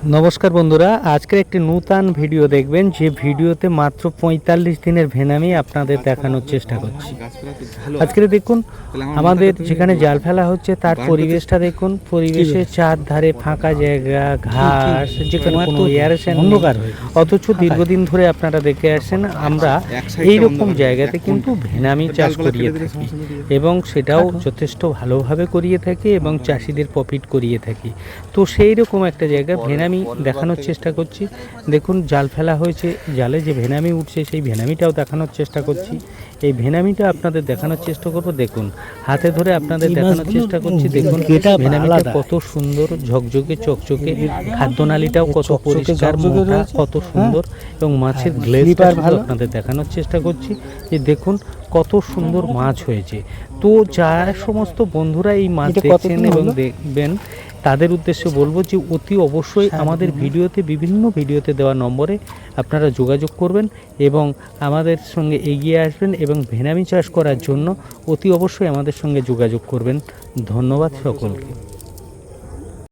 নমস্কার বন্ধুরা আজকের একটি নূতন ভিডিও দেখবেন যে ভিডিওতে মাত্র পঁয়তাল্লিশ দিনের ভেনামি আপনাদের দেখানোর চেষ্টা করছি। আজকে দেখুন আমাদের যেখানে জাল ফেলা হচ্ছে তার পরিবেশটা দেখুন পরিবেশের চার ধারে ফাঁকা জায়গা ঘাস যেখানে কোনো এয়ারেশন অন্ধকার অথচ দীর্ঘদিন ধরে আপনারা দেখে আসেন আমরা এই রকম জায়গাতে কিন্তু ভেনামি চাষ করিয়ে থাকি এবং সেটাও যথেষ্ট ভালোভাবে করিয়ে থাকি এবং চাষিদের প্রফিট করিয়ে থাকি। তো সেই রকম একটা জায়গা ভেনামি দেখানোর চেষ্টা করছি। দেখুন জাল ফেলা হয়েছে জালে যে ভেনামি উঠছে সেই ভেনামিটাও দেখানোর চেষ্টা করছি। এই ভেনামিটা আপনাদের দেখানোর চেষ্টা করব দেখুন। হাতে ধরে আপনাদের দেখানোর চেষ্টা করছি দেখুন ভেনামিটা কত সুন্দর ঝকঝকে চকচকে খাদ্যনালীটাও কত পরিষ্কার মোটা কত সুন্দর এবং মাছের গ্লেজটা ভালো। আপনাদের দেখানোর চেষ্টা করছি যে দেখুন কত সুন্দর মাছ হয়েছে। তো যারা সমস্ত বন্ধুরা এই মাছ দেখছেন এবং দেখবেন তাদের উদ্দেশ্যে বলব যে অতি অবশ্যই আমাদের ভিডিওতে বিভিন্ন ভিডিওতে দেওয়া নম্বরে আপনারা যোগাযোগ করবেন এবং আমাদের সঙ্গে এগিয়ে আসবেন এবং ভেনামি চাষ করার জন্য অতি অবশ্যই আমাদের সঙ্গে যোগাযোগ করবেন। ধন্যবাদ সকলকে।